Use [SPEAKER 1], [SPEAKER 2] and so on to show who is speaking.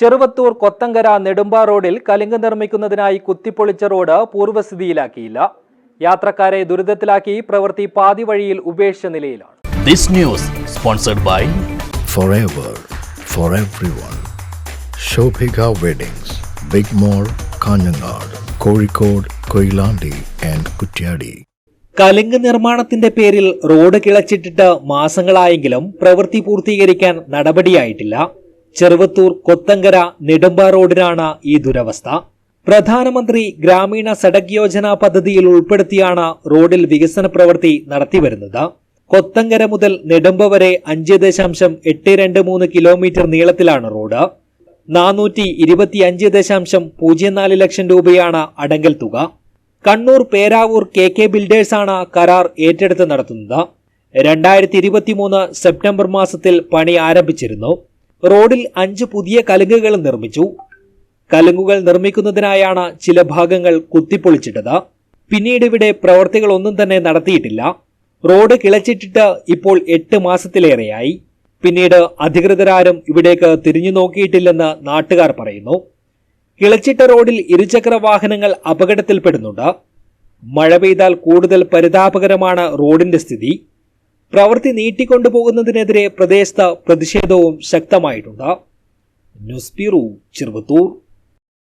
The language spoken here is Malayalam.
[SPEAKER 1] ചെറുവത്തൂർ കൊത്തങ്കര നെടുമ്പാ റോഡിൽ കലുങ്ക് നിർമ്മിക്കുന്നതിനായി കുത്തിപ്പൊളിച്ച റോഡ് പൂർവസ്ഥിതിയിലാക്കിയില്ല. യാത്രക്കാരെ ദുരിതത്തിലാക്കി പ്രവൃത്തി പാതി വഴിയിൽ ഉപേക്ഷിച്ച നിലയിലാണ്.
[SPEAKER 2] This news sponsored by
[SPEAKER 3] forever for everyone. Shobhika Weddings, Big mall Kanhangad Kozhikode Koilandi and Kuttiadi
[SPEAKER 1] കലുങ്ക് നിർമ്മാണത്തിന്റെ പേരിൽ റോഡ് കിളച്ചിട്ടിട്ട് മാസങ്ങളായെങ്കിലും പ്രവൃത്തി പൂർത്തീകരിക്കാൻ നടപടിയായിട്ടില്ല. ചെറുവത്തൂർ കൊത്തങ്കര നെടുമ്പ റോഡിനാണ് ഈ ദുരവസ്ഥ. പ്രധാനമന്ത്രി ഗ്രാമീണ സഡക് യോജന പദ്ധതിയിൽ ഉൾപ്പെടുത്തിയാണ് റോഡിൽ വികസന പ്രവൃത്തി നടത്തിവരുന്നത്. കൊത്തങ്കര മുതൽ നെടുമ്പ വരെ അഞ്ച് ദശാംശം എട്ട് രണ്ട് മൂന്ന് കിലോമീറ്റർ നീളത്തിലാണ് റോഡ്. നാനൂറ്റി ഇരുപത്തി അഞ്ച് ദശാംശം പൂജ്യം നാല് ലക്ഷം രൂപയാണ് അടങ്കൽ തുക. കണ്ണൂർ പേരാവൂർ കെ കെ ബിൽഡേഴ്സാണ് കരാർ ഏറ്റെടുത്ത് നടത്തുന്നത്. രണ്ടായിരത്തി ഇരുപത്തിമൂന്ന് സെപ്റ്റംബർ മാസത്തിൽ പണി ആരംഭിച്ചിരുന്നു. റോഡിൽ അഞ്ച് പുതിയ കലുങ്കുകൾ നിർമ്മിച്ചു. കലുങ്കുകൾ നിർമ്മിക്കുന്നതിനായാണ് ചില ഭാഗങ്ങൾ കുത്തിപ്പൊളിച്ചിട്ടത്. പിന്നീട് ഇവിടെ പ്രവർത്തികളൊന്നും തന്നെ നടത്തിയിട്ടില്ല. റോഡ് കിളച്ചിട്ടിട്ട് ഇപ്പോൾ എട്ട് മാസത്തിലേറെയായി. പിന്നീട് അധികൃതരാരും ഇവിടേക്ക് തിരിഞ്ഞു നോക്കിയിട്ടില്ലെന്ന് നാട്ടുകാർ പറയുന്നു. കിളച്ചിട്ട റോഡിൽ ഇരുചക്ര വാഹനങ്ങൾ അപകടത്തിൽപ്പെടുന്നുണ്ട്. മഴ പെയ്താൽ കൂടുതൽ പരിതാപകരമാണ് റോഡിന്റെ സ്ഥിതി. പ്രവൃത്തി നീട്ടിക്കൊണ്ടുപോകുന്നതിനെതിരെ പ്രദേശത്ത് പ്രതിഷേധവും ശക്തമായിട്ടുണ്ട്. News bureau Cheruvathur.